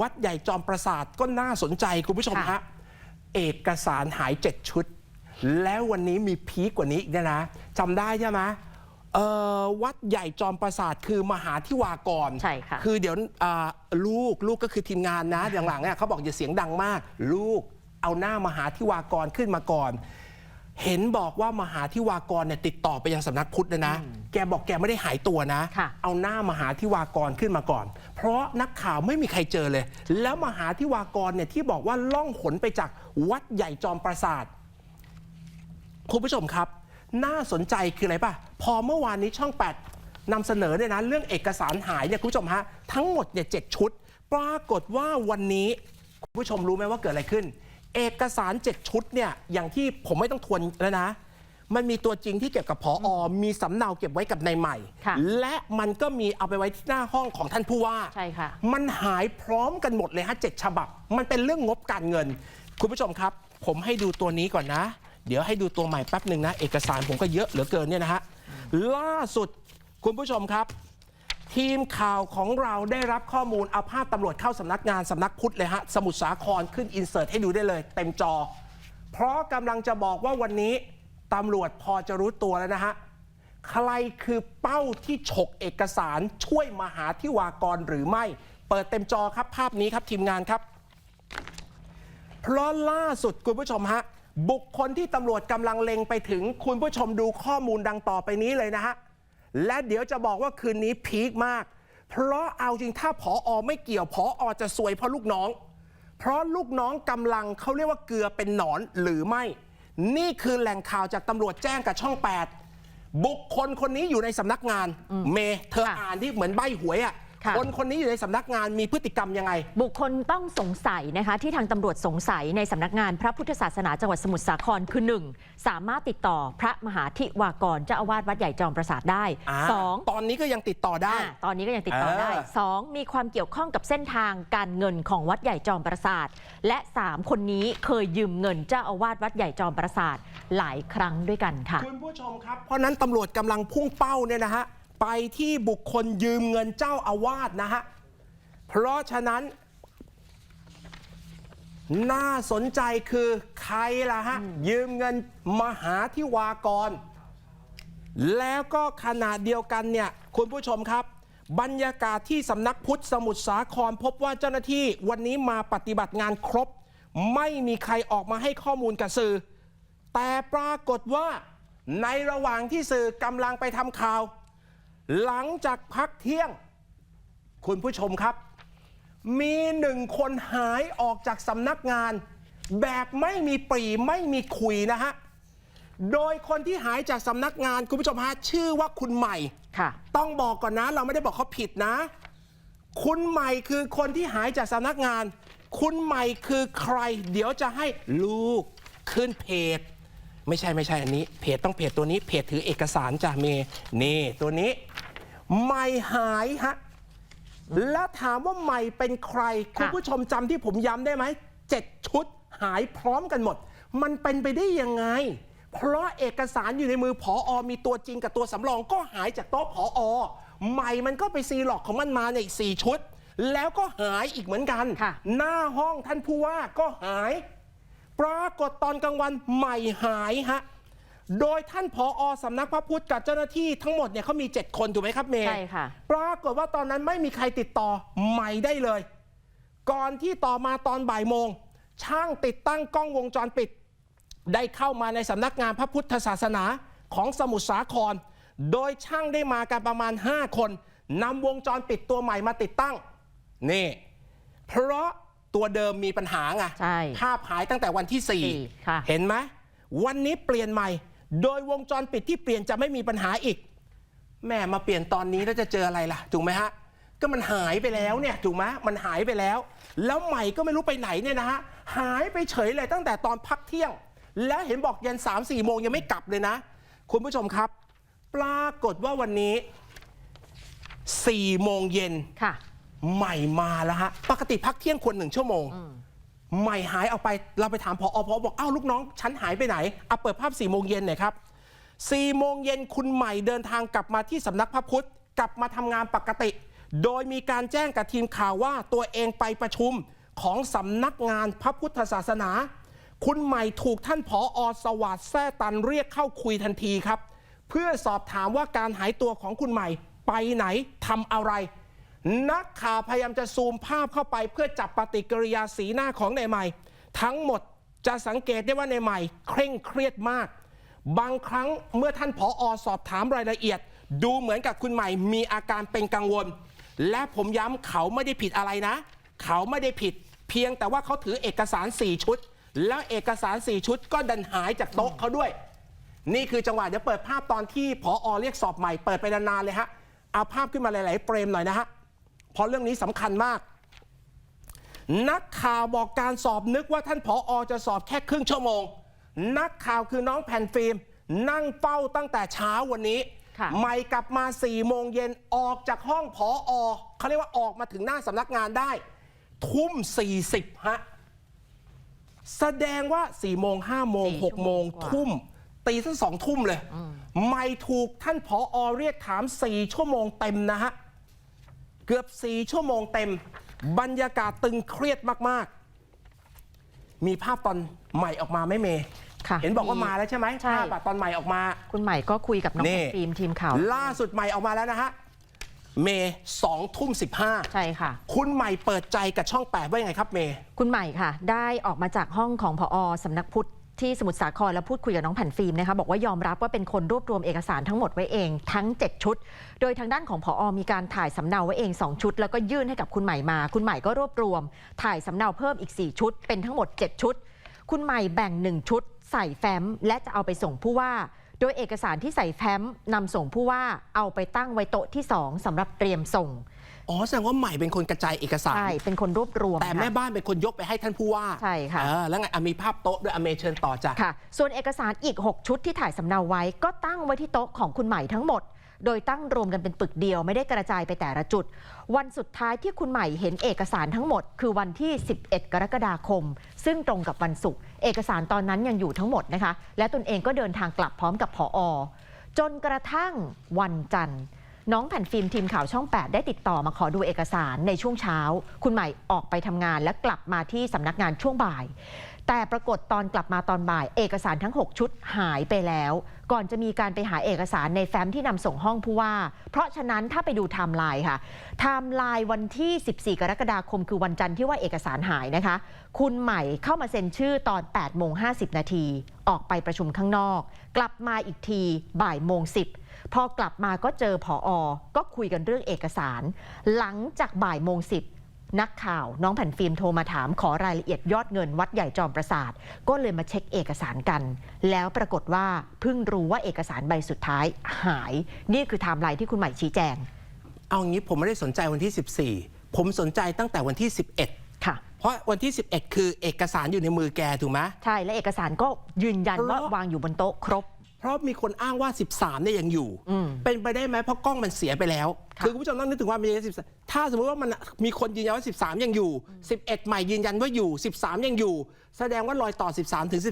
วัดใหญ่จอมปราสาทก็น่าสนใจคุณผู้ชมค่ะฮะเอกสารหายเจ็ดชุด แล้ววันนี้มีพีคกว่านี้อีกเนยนะจำได้ใช่ไหมเอ่อวัดใหญ่จอมปราสาทคือมหาทิวากรใช่ค่ะคือเดี๋ยวอ่าลูกลูกก็คือทีมงานนะอย่างหลังเนี่ยเขาบอกอย่าเสียงดังมาก ลูกเอาหน้ามหาทิวากรขึ้นมาก่อน เห็นบอกว่ามหาทิวากรเนี่ยติดต่อไปยังสำนักพุทธเลยนะ แกบอกแกไม่ได้หายตัวนะ ค่ะ เอาหน้ามหาทิวากรขึ้นมาก่อน เพราะนักข่าวไม่มีใครเจอเลย แล้วมหาทิวากรเนี่ยที่บอกว่าล่องหนไปจากวัดใหญ่จอมปราสาท คุณผู้ชมครับ น่าสนใจคืออะไรป่ะ พอเมื่อวานนี้ช่อง 8นำเสนอเนี่ยนะเรื่องเอกสารหายเนี่ยคุณผู้ชมฮะ ทั้งหมดเนี่ยเจ็ดชุด ปรากฏว่าวันนี้ คุณผู้ชมรู้ไหมว่าเกิดอะไรขึ้น เอกสาร 7 ชุดเนี่ยอย่างที่ผมไม่ต้องทวนแล้วนะ มันมีตัวจริงที่เก็บกับพออมีสำเนาเก็บไว้กับนายใหม่ ค่ะและมันก็มีเอาไปไว้ที่หน้าห้องของท่านผู้ว่า ใช่ค่ะ มันหายพร้อมกันหมดเลยฮะเจ็ดฉบับ มันเป็นเรื่องงบการเงิน คุณผู้ชมครับ ผมให้ดูตัวนี้ก่อนนะ เดี๋ยวให้ดูตัวใหม่แป๊บหนึ่งนะ เอกสารผมก็เยอะเหลือเกินเนี่ยนะฮะล่าสุดคุณผู้ชมครับ ทีมข่าวของเราได้รับข้อมูลเอาภาพตำรวจเข้าสำนักงานสำนักพุทธเลยฮะ สมุทรสาครขึ้นอินเสิร์ตให้ดูได้เลย เต็มจอ เพราะกำลังจะบอกว่าวันนี้ตำรวจพอจะรู้ตัวแล้วนะฮะ ใครคือเป้าที่ฉกเอกสารช่วยมหาทิวากรหรือไม่ เปิดเต็มจอครับภาพนี้ครับทีมงานครับ เพราะล่าสุดคุณผู้ชมฮะบุคคลที่ตำรวจกำลังเล็งไปถึงคุณผู้ชมดูข้อมูลดังต่อไปนี้เลยนะฮะ และเดี๋ยวจะบอกว่าคืนนี้พีคมาก เพราะเอาจริงถ้าผออไม่เกี่ยวผออจะซวยเพราะลูกน้อง เพราะลูกน้องกำลังเขาเรียกว่าเกลือเป็นหนอนหรือไม่ นี่คือแหล่งข่าวจากตำรวจแจ้งกับช่อง 8 บุคคลคนนี้อยู่ในสำนักงาน เมย์เธอค่ะอ่านที่เหมือนใบหวยอะ ค่ะ คนคนนี้อยู่ในสำนักงานมีพฤติกรรมยังไง บุคคลต้องสงสัยนะคะที่ทางตำรวจสงสัยในสำนักงานพระพุทธศาสนาจังหวัดสมุทรสาครคือ 1. สามารถติดต่อพระมหาธิวากรเจ้าอาวาสวัดใหญ่จอมปราสาทได้ อ่า 2. ตอนนี้ก็ยังติดต่อได้ อ่าตอนนี้ก็ยังติดต่อได้ เออ 2. มีความเกี่ยวข้องกับเส้นทางการเงินของวัดใหญ่จอมปราสาท และ 3 คนนี้เคยยืมเงินเจ้าอาวาสวัดใหญ่จอมปราสาทหลายครั้งด้วยกันค่ะ คุณผู้ชมครับ เพราะนั้นตำรวจกำลังพุ่งเป้าเนี่ยนะฮะ ไปที่บุคคลยืมเงินเจ้าอาวาสนะฮะ เพราะฉะนั้น น่าสนใจคือใครล่ะฮะ ยืมเงินมหาทิวากร แล้วก็ขนาดเดียวกันเนี่ย คุณผู้ชมครับ บรรยากาศที่สำนักพุทธสมุทรสาครพบว่าเจ้าหน้าที่วันนี้มาปฏิบัติงานครบ ไม่มีใครออกมาให้ข้อมูลกับสื่อ แต่ปรากฏว่าในระหว่างที่สื่อกำลังไปทำข่าว หลังจากพักเที่ยง คุณผู้ชมครับ มีหนึ่งคนหายออกจากสำนักงาน แบบไม่มีปรีไม่มีคุยนะฮะ โดยคนที่หายจากสำนักงานคุณผู้ชมฮะชื่อว่าคุณใหม่ค่ะ ต้องบอกก่อนนะ เราไม่ได้บอกเขาผิดนะ คุณใหม่คือคนที่หายจากสำนักงาน คุณใหม่คือใคร เดี๋ยวจะให้ลูกขึ้นเพจ ไม่ใช่ไม่ใช่อันนี้ เพจต้องเพจตัวนี้ เพจถือเอกสารจ้ะเมย์นี่ตัวนี้ใหม่หายฮะ แล้วถามว่าใหม่เป็นใคร คุณผู้ชมจำที่ผมย้ำได้ไหมเจ็ดชุดหายพร้อมกันหมด มันเป็นไปได้ยังไง เพราะเอกสารอยู่ในมือผออมีตัวจริงกับตัวสำรองก็หายจากโต๊ะผออใหม่มันก็ไปซีหลอกของมันมาในอีกสี่ชุด แล้วก็หายอีกเหมือนกันค่ะหน้าห้องท่านผู้ว่าก็หาย ปรากฏตอนกลางวันใหม่หายฮะโดยท่านผออสำนักพระพุทธกับเจ้าหน้าที่ทั้งหมดเนี่ยเขามี 7 คนถูกไหมครับเมย์ใช่ค่ะ ปรากฏว่าตอนนั้นไม่มีใครติดต่อใหม่ได้เลย ก่อนที่ต่อมาตอนบ่ายโมง ช่างติดตั้งกล้องวงจรปิด ได้เข้ามาในสำนักงานพระพุทธศาสนาของสมุทรสาคร โดยช่างได้มากันประมาณ 5 คนนำวงจรปิดตัวใหม่มาติดตั้งนี่เพราะ ตัวเดิมมีปัญหาไงใช่ภาพหายตั้งแต่วันที่สี่ค่ะ4เห็นไหมวันนี้เปลี่ยนใหม่ โดยวงจรปิดที่เปลี่ยนจะไม่มีปัญหาอีก แม่มาเปลี่ยนตอนนี้แล้วจะเจออะไรล่ะ ถูกไหมฮะ ก็มันหายไปแล้วเนี่ยถูกไหมมันหายไปแล้ว แล้วใหม่ก็ไม่รู้ไปไหนเนี่ยนะฮะหายไปเฉยเลยตั้งแต่ตอนพักเที่ยง แล้วเห็นบอกยัน3 4โมงยังไม่กลับเลยนะ คุณผู้ชมครับ ปรากฏว่าวันนี้4โมงเย็นค่ะ ใหม่มาแล้วฮะ ปกติพักเที่ยงควรหนึ่งชั่วโมง ใหม่หายออกไปเราไปถามพออพอบอกอ้าวลูกน้อง ฉันหายไปไหนเอาเปิดภาพ4ี่โมงเย็นหน่อยครับ4ี่โมงเย็นคุณใหม่เดินทางกลับมาที่สำนักพระพุทธ กลับมาทำงานปกติ โดยมีการแจ้งกับทีมข่าวว่าตัวเองไปประชุมของสำนักงานพระพุทธศาสนา คุณใหม่ถูกท่านผออสวัสดิ์แซ่ตันเรียกเข้าคุยทันทีครับ เพื่อสอบถามว่าการหายตัวของคุณใหม่ไปไหนทำอะไร นักข่าวพยายามจะซูมภาพเข้าไป เพื่อจับปฏิกิริยาสีหน้าของนายใหม่ ทั้งหมดจะสังเกตได้ว่านายใหม่ เคร่งเครียดมาก บางครั้งเมื่อท่านผออสอบถามรายละเอียด ดูเหมือนกับคุณใหม่มีอาการเป็นกังวล และผมย้ำเขาไม่ได้ผิดอะไรนะ เขาไม่ได้ผิด เพียงแต่ว่าเขาถือเอกสาร 4 ชุด แล้วเอกสาร 4 ชุดก็ดันหายจากโต๊ะเขาด้วย นี่คือจังหวะเดี๋ยวเปิดภาพตอนที่ผออเรียกสอบใหม่เปิดไปนานๆเลยฮะเอาภาพขึ้นมาหลายๆเฟรมหน่อยนะฮะ เพราะเรื่องนี้สำคัญมาก นักข่าวบอกการสอบนึกว่าท่านผออจะสอบแค่ครึ่งชั่วโมง นักข่าวคือน้องแผ่นฟิล์ม นั่งเฝ้าตั้งแต่เช้าวันนี้ ค่ะ ไม่กลับมา4ี่โมงเย็นออกจากห้องผออเขาเรียกว่าออกมาถึงหน้าสำนักงานได้ ทุ่ม 40 ฮะ แสดงว่า4ี่โมงห้าโมงสี่หกโมงชั่วโมงกว่า ทุ่ม ตีสักสองทุ่มเลย ไม่ถูกท่านผออเรียกถาม 4 ชั่วโมงเต็มนะฮะ เกือบ 4 ชั่วโมงเต็ม บรรยากาศตึงเครียดมาก ๆ มีภาพตอนใหม่ออกมาไหมเมย์ค่ะเห็นบอกว่ามาแล้วใช่ไหมใช่ภาพอะตอนใหม่ออกมา คุณใหม่ก็คุยกับน้องนี่ฟิล์มทีมข่าว ล่าสุดใหม่ออกมาแล้วนะฮะเมย์สองทุ่มสิบห้าใช่ค่ะ คุณใหม่เปิดใจกับช่องแปดว่ายังไงครับเมย์คุณใหม่ค่ะ ได้ออกมาจากห้องของพอสำนักพุทธ ที่สมุทรสาครแล้วพูดคุยกับน้องแผ่นฟิล์มนะคะบอกว่ายอมรับว่าเป็นคนรวบรวมเอกสารทั้งหมดไว้เองทั้ง 7 ชุด โดยทางด้านของพอมีการถ่ายสำเนาไว้เอง 2 ชุด แล้วก็ยื่นให้กับคุณใหม่มา คุณใหม่ก็รวบรวม ถ่ายสำเนาเพิ่มอีก 4 ชุด เป็นทั้งหมด 7 ชุด คุณใหม่แบ่ง 1 ชุด ใส่แฟ้ม และจะเอาไปส่งผู้ว่า โดยเอกสารที่ใส่แฟ้มนำส่งผู้ว่าเอาไปตั้งไว้โต๊ะที่สองสำหรับเตรียมส่ง อ๋อแสดงว่าใหม่เป็นคนกระจายเอกสาร ใช่ เป็นคนรวบรวมแต่แม่ค่ะ บ้านเป็นคนยกไปให้ท่านผู้ว่าใช่ค่ะ เออแล้วไงอะมีภาพโต๊ะด้วยอเมเชิญต่อจ้ะ ค่ะ ส่วนเอกสารอีก 6 ชุดที่ถ่ายสำเนาไว้ ก็ตั้งไว้ที่โต๊ะของคุณใหม่ทั้งหมด โดยตั้งรวมกันเป็นปึกเดียวไม่ได้กระจายไปแต่ละจุด วันสุดท้ายที่คุณใหม่เห็นเอกสารทั้งหมด คือวันที่ 11 กรกฎาคม ซึ่งตรงกับวันศุกร์เอกสารตอนนั้นยังอยู่ทั้งหมดนะคะ และตนเองก็เดินทางกลับพร้อมกับผออจนกระทั่งวันจันทร์ น้องแผ่นฟิล์มทีมข่าวช่อง 8 ได้ติดต่อมาขอดูเอกสารในช่วงเช้า คุณใหม่ออกไปทำงานและกลับมาที่สำนักงานช่วงบ่าย แต่ปรากฏตอนกลับมาตอนบ่าย เอกสารทั้ง 6 ชุดหายไปแล้ว ก่อนจะมีการไปหาเอกสารในแฟ้มที่นำส่งห้องผู้ว่า เพราะฉะนั้นถ้าไปดูไทม์ไลน์ค่ะไทม์ไลน์วันที่ 14 กรกฎาคมคือวันจันทร์ที่ว่าเอกสารหายนะคะ คุณใหม่เข้ามาเซ็นชื่อตอน8โมง50 นาทีออกไปประชุมข้างนอก กลับมาอีกทีบ่ายโมง10 พอกลับมาก็เจอผออก็คุยกันเรื่องเอกสาร หลังจากบ่ายโมงสิบนักข่าวน้องแผ่นฟิล์มโทรมาถามขอรายละเอียดยอดเงินวัดใหญ่จอมประสาท ก็เลยมาเช็คเอกสารกัน แล้วปรากฏว่าเพิ่งรู้ว่าเอกสารใบสุดท้ายหาย นี่คือไทม์ไลน์ที่คุณใหม่ชี้แจง เอางี้ผมไม่ได้สนใจวันที่ 14 ผมสนใจตั้งแต่วันที่ 11 ค่ะ เพราะวันที่ 11 คือเอกสารอยู่ในมือแกถูกไหมใช่และเอกสารก็ยืนยันว่าเพราะวางอยู่บนโต๊ะครบ เพราะมีคนอ้างว่า 13เนี่ยยังอยู่อืมเป็นไปได้ไหมเพราะกล้องมันเสียไปแล้วค่ะคือคุณผู้ชมต้องนึกถึงว่ามี13ถ้าสมมติว่ามันมีคนยืนยันว่า 13 ยังอยู่ 11 ใหม่ยืนยันว่าอยู่ 13 ยังอยู่ แสดงว่ารอยต่อ 13 ถึง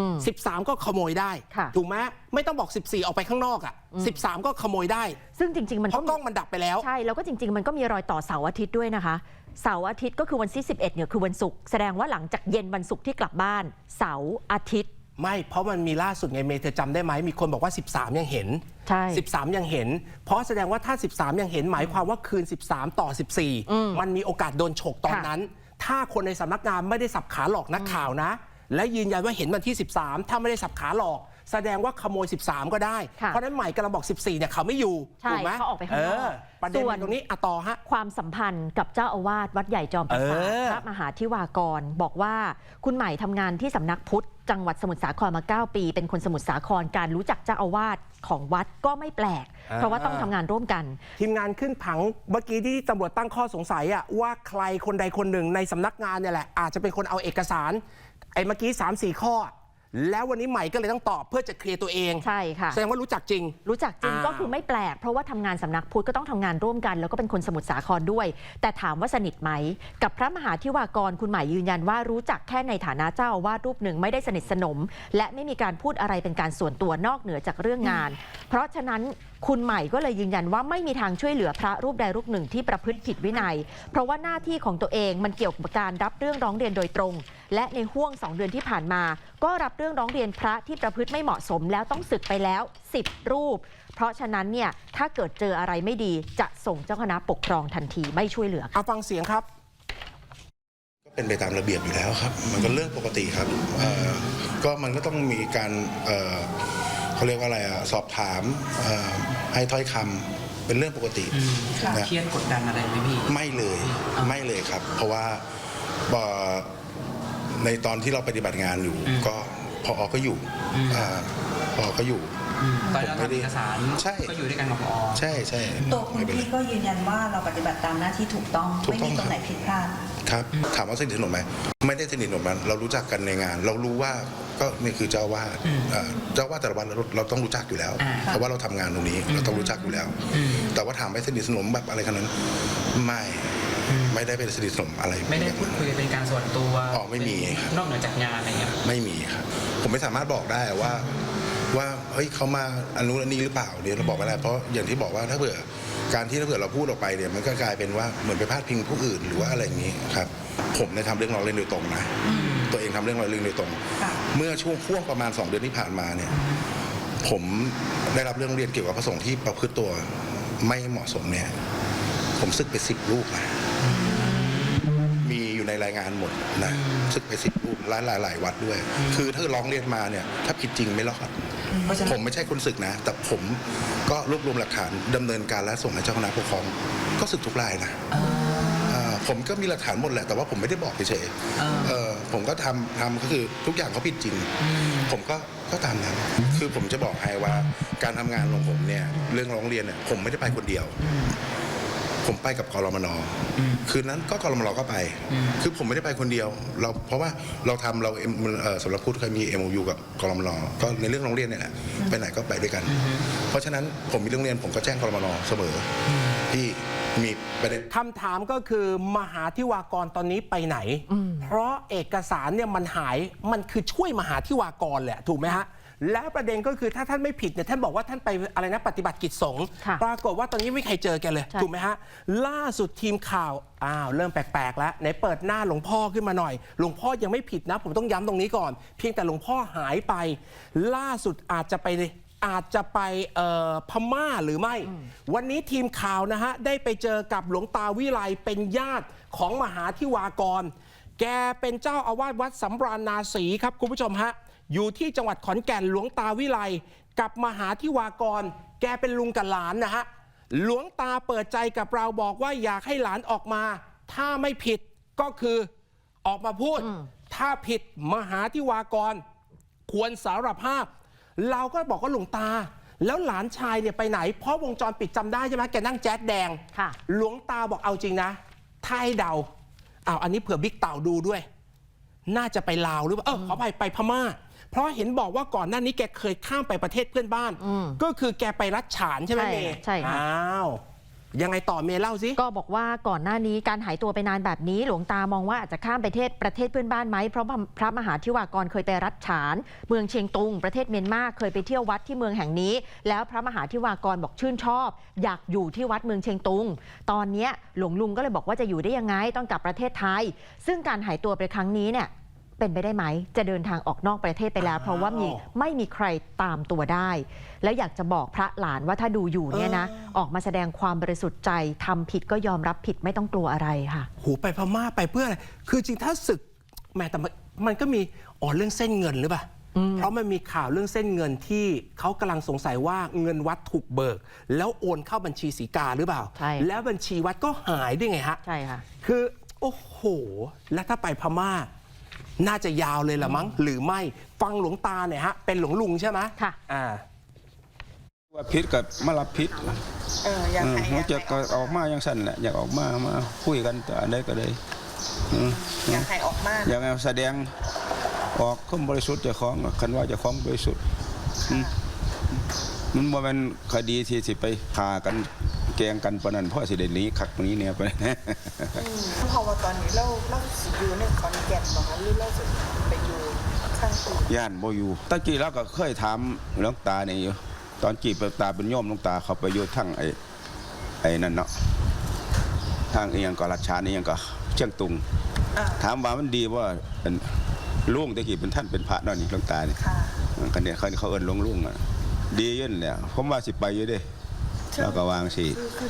14 13 ก็ขโมยได้ค่ะถูกไหมไม่ต้องบอก 14 ออกไปข้างนอกอะ 13 ก็ขโมยได้ ซึ่งจริง ๆ มันเพก็ราะกล้องมันดับไปแล้ว ใช่ แล้วก็จริง ๆ มันก็มีรอยต่อเสาร์อาทิตย์ด้วยนะคะเสาร์อาทิตย์ก็คือวันที่ 11 เนี่ยคือวันศุกร์แสดงว่าหลังจากเย็นวันศุกร์ที่กลับบ้าน เสาร์อาทิตย์ ไม่เพราะมันมีล่าสุดไงเมย์เธอจำได้ไหมมีคนบอกว่า 13 ยังเห็น ใช่ 13 ยังเห็น เพราะแสดงว่าถ้า 13 ยังเห็นหมายความว่าคืน 13 ต่อ 14 มันมีโอกาสโดนฉกตอนนั้น ถ้าคนในสำนักงานไม่ได้สับขาหลอกนักข่าวนะ และยืนยันว่าเห็นวันที่ 13 ถ้าไม่ได้สับขาหลอก แสดงว่าขโมย 13 ก็ได้ ค่ะเพราะฉะนั้นใหม่กำลังบอก 14 เนี่ยเขาไม่อยู่ใช่ถูกไหมเขาออกไปข้างนอก เประเด็นส่วนตรงนี้อะต่อฮะ ความสัมพันธ์กับเจ้าอาวาสวัดใหญ่จอมประสาทเออ พระมหาธิวากร บอกว่าคุณใหม่ทำงานที่สำนักพุทธ จังหวัดสมุทรสาครมา 9 ปี เป็นคนสมุทรสาครการรู้จักเจ้าอาวาสของวัดก็ไม่แปลก เพราะว่าต้องทำงานร่วมกัน ทีมงานขึ้นผังเมื่อกี้ที่ตำรวจตั้งข้อสงสัยอะว่าใครคนใดคนหนึ่งในสำนักงานเนี่ยแหละอาจจะเป็นคนเอาเอกสารไอ้เมื่อกี้3 4ข้อ แล้ววันนี้ใหม่ก็เลยต้องตอบเพื่อจะเคลียร์ตัวเอง ใช่ค่ะ แสดงว่ารู้จักจริง รู้จักจริงอ่า ก็คือไม่แปลก เพราะว่าทำงานสำนักพุทธก็ต้องทำงานร่วมกัน แล้วก็เป็นคนสมุทรสาครด้วย แต่ถามว่าสนิทไหม กับพระมหาธิวากรคุณหมายยืนยันว่ารู้จักแค่ในฐานะเจ้าอาวาสรูปหนึ่งไม่ได้สนิทสนม และไม่มีการพูดอะไรเป็นการส่วนตัวนอกเหนือจากเรื่องงาน เพราะฉะนั้น คุณใหม่ก็เลยยืนยันว่าไม่มีทางช่วยเหลือพระรูปใดรูปหนึ่งที่ประพฤติผิดวินัย เพราะว่าหน้าที่ของตัวเองมันเกี่ยวกับการรับเรื่องร้องเรียนโดยตรง และในห่วงสองเดือนที่ผ่านมา ก็รับเรื่องร้องเรียนพระที่ประพฤติไม่เหมาะสม แล้วต้องสึกไปแล้ว 10 รูป เพราะฉะนั้นเนี่ยถ้าเกิดเจออะไรไม่ดีจะส่งเจ้าคณะปกครองทันทีไม่ช่วยเหลือค่ะเอาฟังเสียงครับก็เป็นไปตามระเบียบอยู่แล้วครับ มันก็เรื่องปกติครับเอ่อก็มันก็ต้องมีการ เอ่อเขาเรียกว่าอะไรอะสอบถามเอ่อให้ถ้อยคำเป็นเรื่องปกติอืมนะเครียดกดดันอะไรไหมพี่ไม่เลยไม่เลยครับ เพราะว่าเอ่อในตอนที่เราปฏิบัติงานอยู่อืมก็พอก็อยู่อืมอ่าพอก็อยู่อืมตอนเราผมไม่ได้ทำเอกสารใช่ก็อยู่ด้วยกันกับพอใช่ใช่ตัวคุณไม่เป็นไรพี่ก็ยืนยันว่าเราปฏิบัติตามหน้าที่ถูกต้องถูกไม่ต้องมีตรงไหนผิดพลาดครับ ถามว่าสนิทสนมไหมไม่ได้สนิทสนมกันเรารู้จักกันในงาน เรารู้ว่า ก็นี่คือเจ้าอาวาดอืมเจ้าอาวาดแต่ละวันเราเราต้องรู้จักอยู่แล้ว อ่าเพราะว่าเราทำงานตรงนี้เราต้องรู้จักอยู่แล้ว อืมแต่ว่าถามไม่สนิทสนมแบบอะไรขนาดนั้นไม่อืม ไม่ได้เป็นสนิทสนมอะไรไม่ได้แบบพูดนั้นคุยเป็นการส่วนตัวอ๋อไม่มีนอกเหนือจากงานอะไรเงี้ย ไม่มีครับผมไม่สามารถบอกได้ว่าว่าเฮ้ยเขามาอันนู้นอันนี้หรือเปล่าเดี๋ยวเราบอกไม่ได้เพราะอย่างที่บอกว่าถ้าเผื่อการที่ถ้าเผื่อเราพูดออกไปเนี่ยมันก็กลายเป็นว่าเหมือนไปพาดพิงผู้อื่นหรือว่าอะไรอย่างนี้ครับผมเนี่ยทำเรื่องร้องเรียนโดยตรงนะ ตัวเองทำเรื่องร้องเรียนโดยตรงค่ะเมื่อช่วงพ่วงประมาณ 2 เดือนที่ผ่านมาเนี่ยผมได้รับเรื่องเรียนเกี่ยวกับพระสงฆ์ที่ประพฤติตัวไม่เหมาะสมเนี่ยผมซึกไปสิบรูปนะมีอยู่ในรายงานหมดนะซึกไปสิบรูปหลายหลายหลายวัดด้วย คือถ้าร้องเรียนมาเนี่ยถ้าผิดจริงไม่รอดเพราะฉะผนั้มนไม่ใช่คนศึกนะ แต่ผมก็รวบรวมหลักฐานดำเนินการและส่งให้เจ้าคณะปกครอง ก็ศึกทุกรายนะเอ่ออ่า ผมก็มีหลักฐานหมดแหละแต่ว่าผมไม่ได้บอกเฉยอ่าๆเออผมก็ทำทำก็คือทุกอย่างเขาผิดจริงอืมผมก็ก็ตามนั้น คือผมจะบอกให้ว่าการทำงานของผมเนี่ยเรื่องร้องเรียนเนี่ยผมไม่ได้ไปคนเดียว ผมไปกับกรมนอืมคืนนั้นก็กรมนก็ไปอืมคือผมไม่ได้ไปคนเดียว เราเพราะว่าเราทำเรา M- เอ่อสำหรับพุทธเคยมี MOU กับกรมนก็ในเรื่องโรงเรียนเนี่ยแหละไปไหนก็ไปด้วยกัน เพราะฉะนั้นผมมีโรงเรียนผมก็แจ้งกรมนเสมออที่ มีประเด็นคำถามก็คือมหาธิวากรตอนนี้ไปไหน เพราะเอกสารเนี่ยมันหายมันคือช่วยมหาธิวากรแหละถูกไหมฮะแล้วประเด็นก็คือถ้าท่านไม่ผิดเนี่ยท่านบอกว่าท่านไปอะไรนะปฏิบัติกิจสงฆ์ค่ะปรากฏว่าตอนนี้ไม่มีใครเจอแกเลยใช่ถูกไหมฮะล่าสุดทีมข่าวอ้าวเริ่มแปลกๆแล้วไหนเปิดหน้าหลวงพ่อขึ้นมาหน่อยหลวงพ่อยังไม่ผิดนะ ผมต้องย้ำตรงนี้ก่อน เพียงแต่หลวงพ่อหายไป ล่าสุดอาจจะไป อาจจะไปเอ่อพม่าหรือไม่ วันนี้ทีมข่าวนะฮะ ได้ไปเจอกับหลวงตาวิไลเป็นญาติของมหาธิวากร แกเป็นเจ้าอาวาสวัดสำราญนาสีครับคุณผู้ชมฮะ อยู่ที่จังหวัดขอนแก่นหลวงตาวิไลกับมหาธิวากร แกเป็นลุงกับหลานนะฮะ หลวงตาเปิดใจกับเราบอกว่าอยากให้หลานออกมา ถ้าไม่ผิดก็คือออกมาพูด ถ้าผิดมหาธิวากร ควรสารภาพ เราก็บอกว่าหลวงตา แล้วหลานชายเนี่ยไปไหน เพราะวงจรปิดจำได้ใช่ไหมแกนั่งแจ๊ดแดง ค่ะ หลวงตาบอกเอาจริงนะ ถ้าให้เดาอ้าวอันนี้เผื่อบิ๊กเต่าดูด้วย น่าจะไปลาวหรือเปล่าเออขอไปไปพม่า เพราะเห็นบอกว่าก่อนหน้านี้แกเคยข้ามไปประเทศเพื่อนบ้าน อืมก็คือแกไปรัชฉานใช่ไหมใช่เมย์ใช่ค่ะ อ้าว ยังไงต่อเมย์เล่าสิ ก็บอกว่าก่อนหน้านี้การหายตัวไปนานแบบนี้ หลวงตามองว่าอาจจะข้ามไปเทศประเทศเพื่อนบ้านไหมเพราะพระมหาธิวากรเคยไปรัฐฉาน เมืองเชียงตุง ประเทศเมียนมาเคยไปเที่ยววัดที่เมืองแห่งนี้ แล้วพระมหาธิวากรบอกชื่นชอบ อยากอยู่ที่วัดเมืองเชียงตุง ตอนเนี้ยหลวงลุงก็เลยบอกว่าจะอยู่ได้ยังไงต้องกลับประเทศไทย ซึ่งการหายตัวไปครั้งนี้เนี่ย เป็นไปได้ไหม จะเดินทางออกนอกประเทศไปแล้ว เพราะว่ามีอ้าวไม่มีใครตามตัวได้ แล้วอยากจะบอกพระหลานว่าถ้าดูอยู่เนี่ยนะ ออกมาแสดงความบริสุทธิ์ใจทำผิดก็ยอมรับผิดไม่ต้องกลัวอะไรค่ะหูไปพม่าไปเพื่ออะไรคือจริงถ้าศึกแหม่แต่มันมันก็มีอ๋อเรื่องเส้นเงินหรือเปล่าเพราะมันมีข่าวเรื่องเส้นเงินที่เขากำลังสงสัยว่าเงินวัดถูกเบิก แล้วโอนเข้าบัญชีสีกาหรือเปล่าใช่แล้วบัญชีวัดก็หายได้ไงฮะใช่ค่ะคือโอ้โห แล้วถ้าไปพม่า น่าจะยาวเลยละมั้ง หรือไม่ฟังหลวงตาเนี่ยฮะ เป็นหลวงลุงใช่ไหมค่ะ อ่า ว่าพิษกับมารับพิษเอออยากให้หัวจะก็ออกมาอย่างสั้นแหละอยากออกมามาคุยกันแต่อันใดก็ได้อืมอยากให้ออกมาอยากให้แสดงออกคำบริสุทธิ์เจะคล้าของคันว่าเจะคล้าของบริสุทธิ์อืมมันบ่แม่นคดีที่สิไปฆ่ากัน แกล้งกันปานนั้นเพราะสิได้หนีคักนี้เนี่ยไปเพราะว่าตอนนี้เราเราสิอยู่ในขอนแก่นบ่คะหรือเราจะไปอยู่ข้างอื่นย่านบ่อยู่ตะกี้เราก็เคยถามหลวงตานี่อยู่ตอนจีบตาเป็นโยมหลวงตาเขาไปอยู่ทั้งไอ้ไอ้นั่นเนาะทางเอียงก็รัชชานเอียงก็เชียงตุงอ่าถามว่ามันดีว่าเป็นลุงตะกี้เป็นท่านเป็นพระเนั่นนี่หลวงตานี่ค่ะกันเนี่ยเขาเขาเอิ้นหลวงลุงอะดีอยืนแหละผมว่าสิไปอยู่เด้ เราก็วางสิ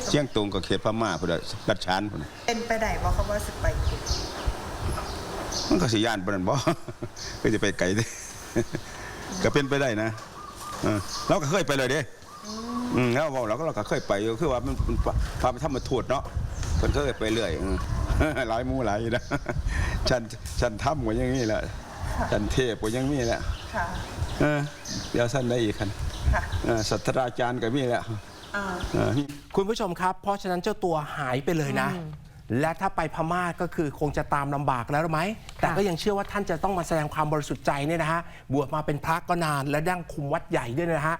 เชียงตุงก็เขตพม่าพุ่นน่ะรัชชานพุ่นน่ะเป็นไปได้บ่ครับว่าสิไปอยู่มันก็สิย่านปานนั้นบ่ ก็จะไปไกลเด้ ก็เป็นไปได้นะเออเราก็เคยไปเลยเด้อืมแล้วเราก็เราก็เคยไปอยู่คือว่ามันมันพาไปทำมาทูดเนาะเพิ่นเคยไปเรื่อยอืม หลายหมู่หลายอยู่นะฉันฉันทำกว่าอย่างนี้แหละฉันเทพกว่าอย่างนี้แหละค่ะ เออเดี๋ยวท่านได้อีกคันค่ะ เออศาสตราจารย์ก็มีแหละอ่าเออ คุณผู้ชมครับ เพราะฉะนั้นเจ้าตัวหายไปเลยนะ และถ้าไปพม่าก็คือคงจะตามลำบากแล้วไหม แต่ก็ยังเชื่อว่าท่านจะต้องมาแสดงความบริสุทธิ์ใจเนี่ยนะฮะ บวชมาเป็นพระก็นานและดั้งคุมวัดใหญ่ด้วยนะฮะ